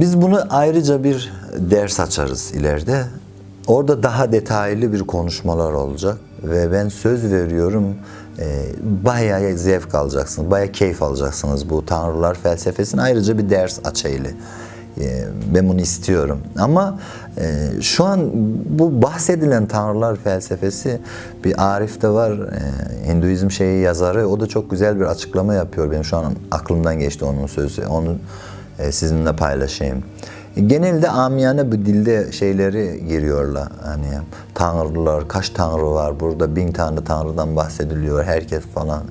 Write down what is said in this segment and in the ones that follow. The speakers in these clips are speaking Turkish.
Biz bunu ayrıca bir ders açarız ileride. Orada daha detaylı bir konuşmalar olacak ve ben söz veriyorum e, bayağı zevk alacaksınız, bayağı keyif alacaksınız bu tanrılar felsefesini ayrıca bir ders açaylı. E, ben bunu istiyorum. Ama e, şu an bu bahsedilen tanrılar felsefesi bir Arif de var, e, Hinduizm şeyi yazarı. O da çok güzel bir açıklama yapıyor. Benim şu an aklımdan geçti onun sözü. Onu e, sizinle paylaşayım. Genelde amiyane bu dilde şeyleri giriyorlar. Hani tanrılar, kaç tanrı var burada, bin tane tanrıdan bahsediliyor, herkes falan.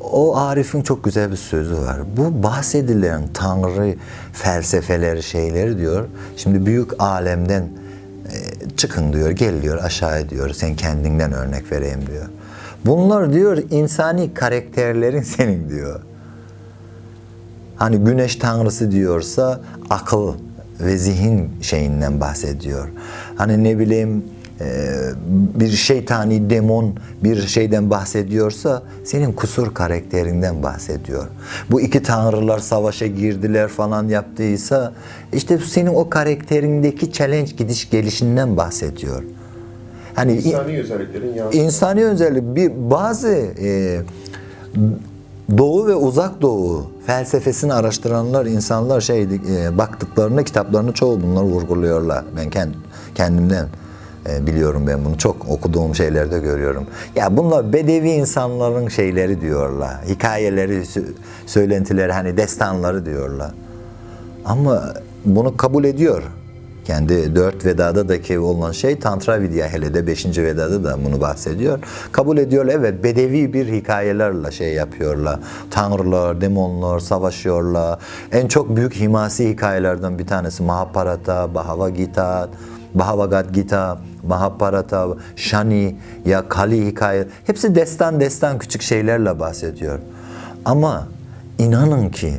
O Arif'in çok güzel bir sözü var. Bu bahsedilen tanrı felsefeleri, şeyleri diyor. Şimdi büyük alemden e, çıkın diyor, gel diyor aşağıya diyor. Sen kendinden örnek vereyim diyor. Bunlar diyor insani karakterlerin senin diyor. Hani güneş tanrısı diyorsa akıl ve zihin şeyinden bahsediyor. Hani ne bileyim e, bir şeytani demon bir şeyden bahsediyorsa senin kusur karakterinden bahsediyor. Bu iki tanrılar savaşa girdiler falan yaptıysa işte senin o karakterindeki challenge gidiş gelişinden bahsediyor. Hani İnsani özelliklerin yansıması. İnsani özellik bir bazı e, Doğu ve Uzak Doğu felsefesini araştıranlar insanlar şey e, baktıklarında kitaplarını çoğu bunları vurguluyorlar. Ben kend, kendimden e, biliyorum ben bunu çok okuduğum şeylerde görüyorum. Ya bunlar bedevi insanların şeyleri diyorlar. Hikayeleri, sö- söylentileri hani destanları diyorlar. Ama bunu kabul ediyor. Kendi dört vedadadaki olan şey Tantra Vidya hele de beşinci vedada da bunu bahsediyor. Kabul ediyor evet bedevi bir hikayelerle şey yapıyorlar. Tanrılar, demonlar savaşıyorlar. En çok büyük himasi hikayelerden bir tanesi Mahabharata, Bhagavad Gita, Bhagavad Gita, Mahabharata, Shani ya Kali hikaye. Hepsi destan destan küçük şeylerle bahsediyor. Ama inanın ki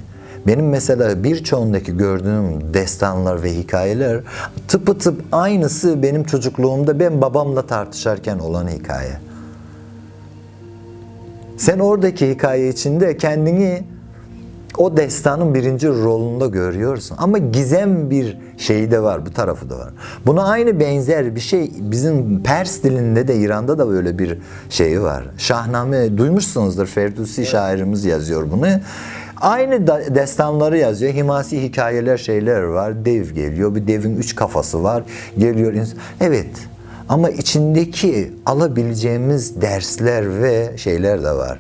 benim mesela birçoğundaki gördüğüm destanlar ve hikayeler tıpı tıp aynısı benim çocukluğumda ben babamla tartışarken olan hikaye. Sen oradaki hikaye içinde kendini o destanın birinci rolünde görüyorsun. Ama gizem bir şeyi de var, bu tarafı da var. Buna aynı benzer bir şey bizim Pers dilinde de İran'da da böyle bir şey var. Şahname duymuşsunuzdur. Ferdowsi şairimiz yazıyor bunu. Aynı da- destanları yazıyor. Himasi hikayeler şeyler var. Dev geliyor. Bir devin üç kafası var. Geliyor. ins- Evet. Ama içindeki alabileceğimiz dersler ve şeyler de var.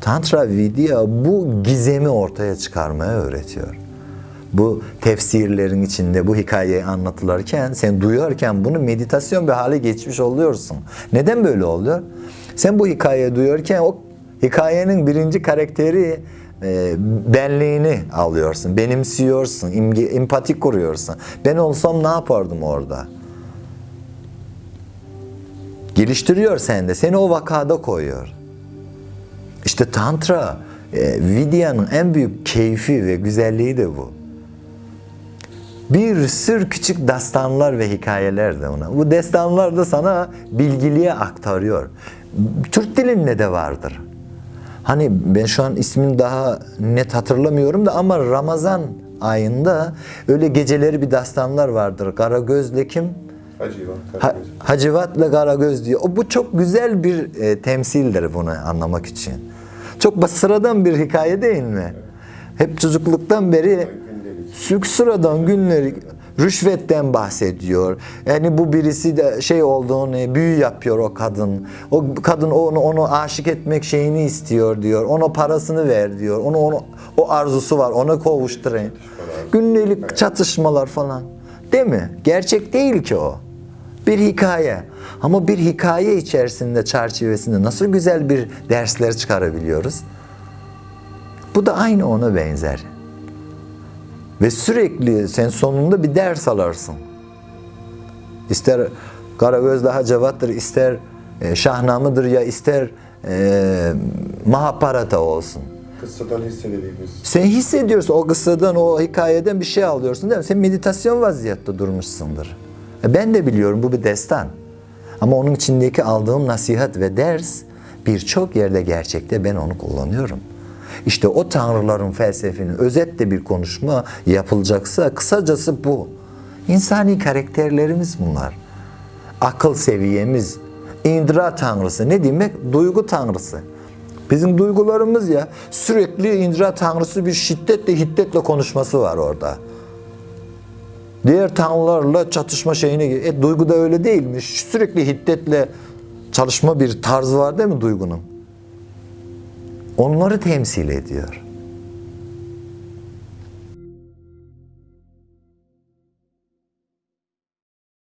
Tantra Vidya bu gizemi ortaya çıkarmaya öğretiyor. Bu tefsirlerin içinde bu hikayeyi anlatılırken sen duyarken bunu meditasyon bir hale geçmiş oluyorsun. Neden böyle oluyor? Sen bu hikayeyi duyarken o hikayenin birinci karakteri e, benliğini alıyorsun, benimsiyorsun, imge, empati kuruyorsun. Ben olsam ne yapardım orada? Geliştiriyor sende, seni o vakada koyuyor. İşte Tantra, e, Vidya'nın en büyük keyfi ve güzelliği de bu. Bir sürü küçük destanlar ve hikayeler de ona. Bu destanlar da sana bilgiliğe aktarıyor. Türk dilinde de vardır. Hani ben şu an ismini daha net hatırlamıyorum da ama Ramazan ayında öyle geceleri bir destanlar vardır. Karagözle kim? Hacivat, Ha. Hacivat'la Karagöz diyor. O bu çok güzel bir e, temsildir bunu anlamak için. Çok sıradan bir hikaye değil mi? Hep çocukluktan beri sük sıradan günleri rüşvetten bahsediyor. Yani bu birisi de şey olduğunu büyü yapıyor o kadın. O kadın onu onu aşık etmek şeyini istiyor diyor. Ona parasını ver diyor. Onu onu o arzusu var. Ona kavuşturayım. Gündelik çatışmalar falan. Değil mi? Gerçek değil ki o. Bir hikaye. Ama bir hikaye içerisinde, çerçevesinde nasıl güzel bir dersler çıkarabiliyoruz. Bu da aynı ona benzer. Ve sürekli sen sonunda bir ders alarsın. İster Karagöz daha cevattır, ister e, Şahnamıdır ya ister e, Mahabharata olsun. Kıssadan hissedildiğimiz. Sen hissediyorsun o kıssadan, o hikayeden bir şey alıyorsun değil mi? Sen meditasyon vaziyette durmuşsundur. E ben de biliyorum bu bir destan. Ama onun içindeki aldığım nasihat ve ders birçok yerde gerçekte ben onu kullanıyorum. İşte o tanrıların felsefinin özetle bir konuşma yapılacaksa kısacası bu. İnsani karakterlerimiz bunlar. Akıl seviyemiz, indira tanrısı ne demek? Duygu tanrısı. Bizim duygularımız ya sürekli indira tanrısı bir şiddetle hiddetle konuşması var orada. Diğer tanrılarla çatışma şeyine e, duygu da öyle değilmiş. Sürekli hiddetle çalışma bir tarzı var değil mi duygunun? Onları temsil ediyor.